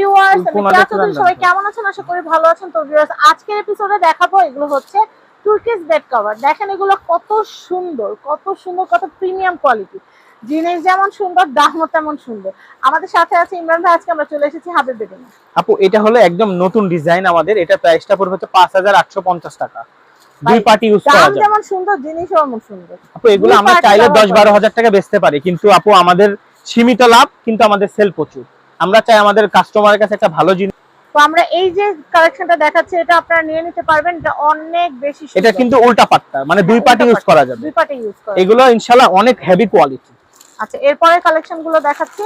Viewers আমি কোনাটা কেয়া চৌধুরী সবাই কেমন আছেন? আশা করি ভালো আছেন। তো ভিউয়ার্স আজকের এপিসোডে দেখাবো এগুলো হচ্ছে বেড কভার দেখেন এগুলো কত সুন্দর কত সুন্দর কত প্রিমিয়াম কোয়ালিটি জিনিস যেমন সুন্দর দামও তেমন সুন্দর। আমাদের সাথে আছে ইমরান ভাই আজকে আমরা চলে এসেছি হাবিব বেডিং আপু এটা হলো একদম নতুন ডিজাইন আমাদের। এটা প্রাইসটা পড়বে হচ্ছে পাঁচ হাজার আটশো পঞ্চাশ টাকা। দুই পার্টি ইউজ করা যাবে যেমন সুন্দর জিনিসও এমন সুন্দর। আপু এগুলো আমরা চাইলে দশ বারো হাজার টাকা বেচতে পারি। কিন্তু আপু আমাদের সীমিত লাভ কিন্তু আমাদের সেল প্রচুর। আমরা চাই আমাদের কাস্টমারের কাছে একটা ভালো জিনিস। তো আমরা এই যে কালেকশনটা দেখাচ্ছি এটা আপনারা নিয়ে নিতে পারবেন। এটা অনেক বেশি। এটা কিন্তু উল্টা পাট্টা মানে দুই হ্যাঁ, পার্টি ইউজ করা যাবে। দুই পার্টি ইউজ করা এগুলো ইনশাল্লাহ অনেক হেভি কোয়ালিটি আচ্ছা এরপরে কালেকশনগুলো দেখাচ্ছি।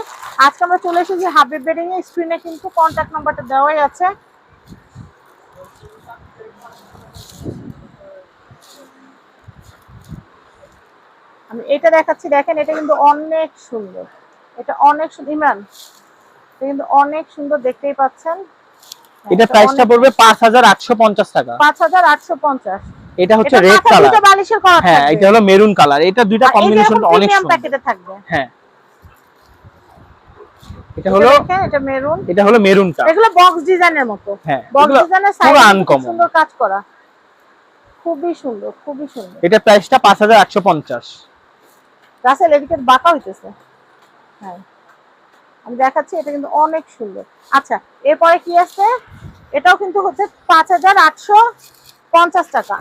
আজকে আমরা চলে এসেছি হাবিব বেডিং এর স্ক্রিনে কিন্তু কন্টাক্ট নাম্বারটা দেওয়াই আছে। আমি এটা দেখাচ্ছি দেখেন এটা কিন্তু অনেক সুন্দর। এটা অনেক সুন্দর। ইমরান এটা কিন্তু অনেক সুন্দর দেখতেই পাচ্ছেন। এটা প্রাইসটা পড়বে পাঁচ হাজার আটশো পঞ্চাশ টাকা। পাঁচ হাজার আটশো পঞ্চাশ। এটা হচ্ছে রেড কালার দুটো বালিশের করা হ্যাঁ এটা হলো মেরুন কালার এটা দুইটা কম্বিনেশন অনেক সুন্দর। প্যাকেটে থাকবে। হ্যাঁ। এটা হলো এটা মেরুন এটা হলো মেরুনটা এগুলো বক্স ডিজাইনের মতো। হ্যাঁ বক্স ডিজাইনের পুরো সাইড সুন্দর কাজ করা। খুবই সুন্দর খুবই সুন্দর। এটা প্রাইসটা পাঁচ হাজার আটশো পঞ্চাশ। রাসেল এদিকে বাঁকা হইতেছে। হ্যাঁ। আমি দেখাচ্ছি এটা কিন্তু অনেক সুন্দর। আচ্ছা এরপরে কি আছে? এটাও কিন্তু হচ্ছে পাঁচ হাজার আটশো পঞ্চাশ টাকা।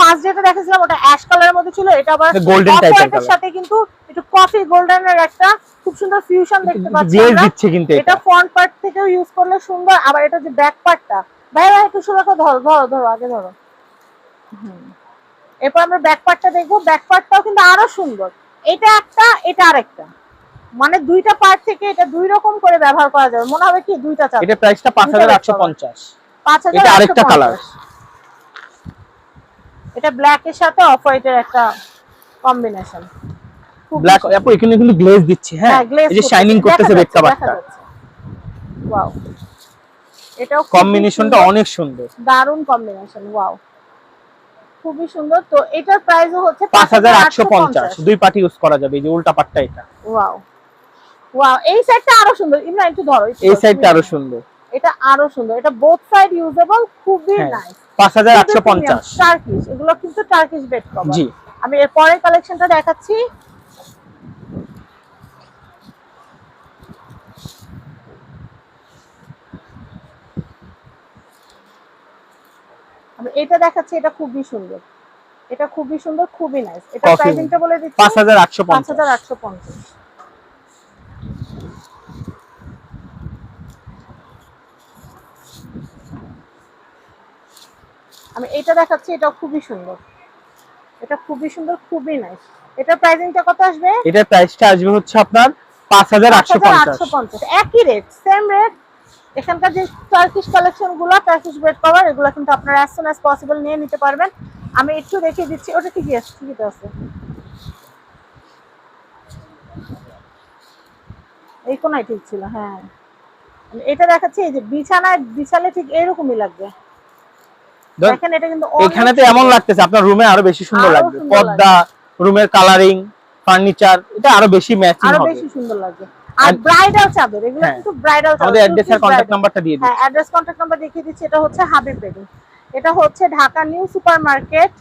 ফার্স্ট যেটা দেখেছিলাম ওটা অ্যাশ কালারের মধ্যে ছিল এটা আবার এর এর। সাথে কিন্তু একটু কফি গোল্ডেনের একটা খুব সুন্দর ফিউশন দেখতে পাচ্ছি দিচ্ছে কিন্তু এটা এটা। ফ্রন্ট পার্ট থেকেও ইউজ করলে সুন্দর আবার এটা যে ব্যাক পার্টটা ভাই ভাই একটু সুন্দর করে ধরো ধরো ধরো আগে ধরো। এরপর আমরা ব্যাক পার্টটা দেখব। ব্যাক পার্টটাও কিন্তু আরও সুন্দর। এটা একটা এটা আরেকটা। মানে দুইটা পার্ট থেকে এটা দুই রকম করে ব্যবহার করা যাবে। মনে হবে কি দুইটা চাপ এটা প্রাইসটা পাঁচ হাজার আটশো পঞ্চাশ। পাঁচ হাজার এটা আরেকটা কালার এটা ব্ল্যাক এর সাথে অফ হোয়াইটের একটা কম্বিনেশন ব্ল্যাক আপু এখানে কিন্তু গ্লেজ দিচ্ছে হ্যাঁ? এই যে শাইনিং করতেছে বেড কাভারটা ওয়াও এটাও কম্বিনেশনটা অনেক সুন্দর। দারুণ কম্বিনেশন ওয়াও খুবই সুন্দর। তো এটার প্রাইসও হচ্ছে পাঁচ হাজার আটশো পঞ্চাশ। দুই পার্টি ইউজ করা যাবে এই যে উল্টা পাট্টা এটা। ওয়াও ওয়াও এই সাইডটা আরও সুন্দর। ইমরান একটু ধরো এই সাইডটা আরও সুন্দর। এটা আরও সুন্দর। এটা বোথ সাইড ইউজেবল খুবই নাইস 5850 টার্কিশ এগুলো কিন্তু টার্কিশ বেড কভার জি। আমি এর পরের কালেকশনটা দেখাচ্ছি। এটা দেখাচ্ছি এটা খুবই সুন্দর। এটা খুবই সুন্দর খুবই নাইস এটা প্রাইসিংটা বলে দিচ্ছি। 5850 5850 আমি এটা দেখাচ্ছি এটা খুবই সুন্দর। এটা খুবই সুন্দর খুবই নাইস এটা প্রাইসিংটা কত আসবে? এটার প্রাইসটা আসবে হচ্ছে আপনার পাঁচ হাজার আটশো পঞ্চাশ। 5850 একই রেট সেম রেট এখানকার যে টার্কিশ কালেকশনগুলো টার্কিশ বেড কভার এগুলো কিন্তু আপনারা অ্যাজ সুন অ্যাজ পসিবল নিয়ে নিতে পারবেন। আমি একটু দেখিয়ে দিচ্ছি ওটা ঠিকই আছে? ঠিকই তো আছে? এই কোনায় ঠিক ছিল হ্যাঁ। এটা দেখাচ্ছি এই যে বিছানায় বিছালে ঠিক এরকমই লাগবে ধর- দেখেন এটা কিন্তু অনেক এখানে তো এমন। লাগতেছে আপনার রুমে আরও বেশি সুন্দর লাগবে। পর্দা রুমের কালারিং ফার্নিচার এটা আরও বেশি ম্যাচিং আরও বেশি সুন্দর লাগবে। আর ব্রাইডাল চাদর এগুলো হ্যাঁ। কিন্তু ব্রাইডাল চাদর আমাদের অ্যাড্রেস আর কন্ট্যাক্ট নাম্বারটা দিয়ে দিই। হ্যাঁ অ্যাড্রেস কন্ট্যাক্ট নাম্বার দেখিয়ে দিচ্ছি এটা হচ্ছে হাবিব বেডিং এটা হচ্ছে Dhaka new super market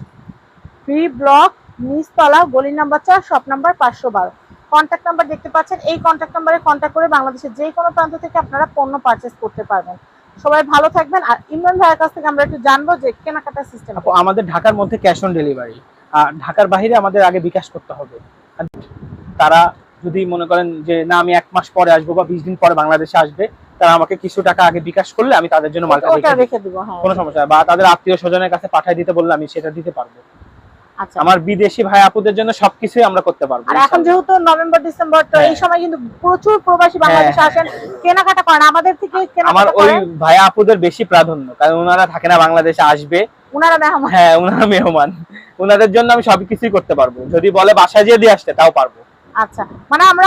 free block নিচতলা গলি নাম্বার চার শপ নাম্বার পাঁচশো বারো। কন্ট্যাক্ট নাম্বার দেখতে পাচ্ছেন এই কন্ট্যাক্ট নাম্বারে কন্ট্যাক্ট করে বাংলাদেশের যে কোনো প্রান্ত থেকে আপনারা পণ্য পারচেস করতে পারবেন। সবাই ভালো থাকবেন। আর ইমরান ভাইয়ের কাছ থেকে আমরা একটু জানব যে কেনাকাটা সিস্টেম আমাদের ঢাকার মধ্যে ক্যাশ অন ডেলিভারি আর ঢাকার বাইরে আমাদের আগে বিকাশ করতে হবে। তারা যদি মনে করেন যে না আমি এক মাস পরে আসব বা বিশ দিন পরে বাংলাদেশে আসবে তারা আমাকে কিছু টাকা আগে বিকাশ করলে আমি তাদের জন্য মালটা রেখে দিব হ্যাঁ। কোনো সমস্যা। বা তাদের আত্মীয় স্বজনের কাছে পাঠিয়ে দিতে বললে আমি সেটা দিতে পারব। আমার বিদেশি ভাই আপুদের জন্য সবকিছুই আমরা করতে পারব আর এখন যেহেতু নভেম্বর ডিসেম্বর তো এই হ্যাঁ। সময় কিন্তু প্রচুর প্রবাসী বাংলাদেশে আসেন কেনাকাটা করেন আমাদের থেকে আমার ওই ভাই আপুদের বেশি প্রাধান্য কারণ ওনারা থাকে না বাংলাদেশে আসবে। উনারা মেহমান। হ্যাঁ ওনারা মেহমান। ওনাদের জন্য আমি সবকিছুই করতে পারব। যদি বলে বাসায় যেয়ে দিয়ে আসতে তাও পারব। আচ্ছা মানে আমরা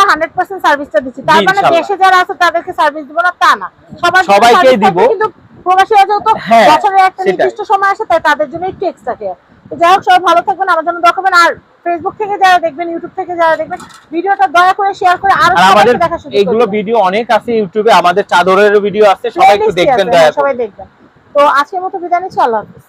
সার্ভিসটা দিচ্ছি। তার মানে দেশে যারা আছে তাদেরকে সার্ভিস দিব না তা না। সবার সবাইকেই service দিব। কিন্তু প্রবাসীরা যেহেতু হ্যাঁ, বছরের একটা নির্দিষ্ট সময় আসে তাই তাদের জন্য একটু এক্সট্রা কেয়ার যাই হোক সবাই ভালো থাকবেন আমার জন্য দেখবেন আর ফেসবুক থেকে যারা দেখবেন ইউটিউব থেকে যারা দেখবেন ভিডিওটা দয়া করে শেয়ার করে আরও আমাদের সবাইকে দেখা সুযোগ এইগুলো ভিডিও অনেক আছে ইউটিউবে আমাদের চাদরের ভিডিও আছে সবাই একটু দেখবেন দয়া করে। সবাই দেখবেন। তো আজকের মতো বিদায় নিচ্ছি আল্লাহ হাফিজ।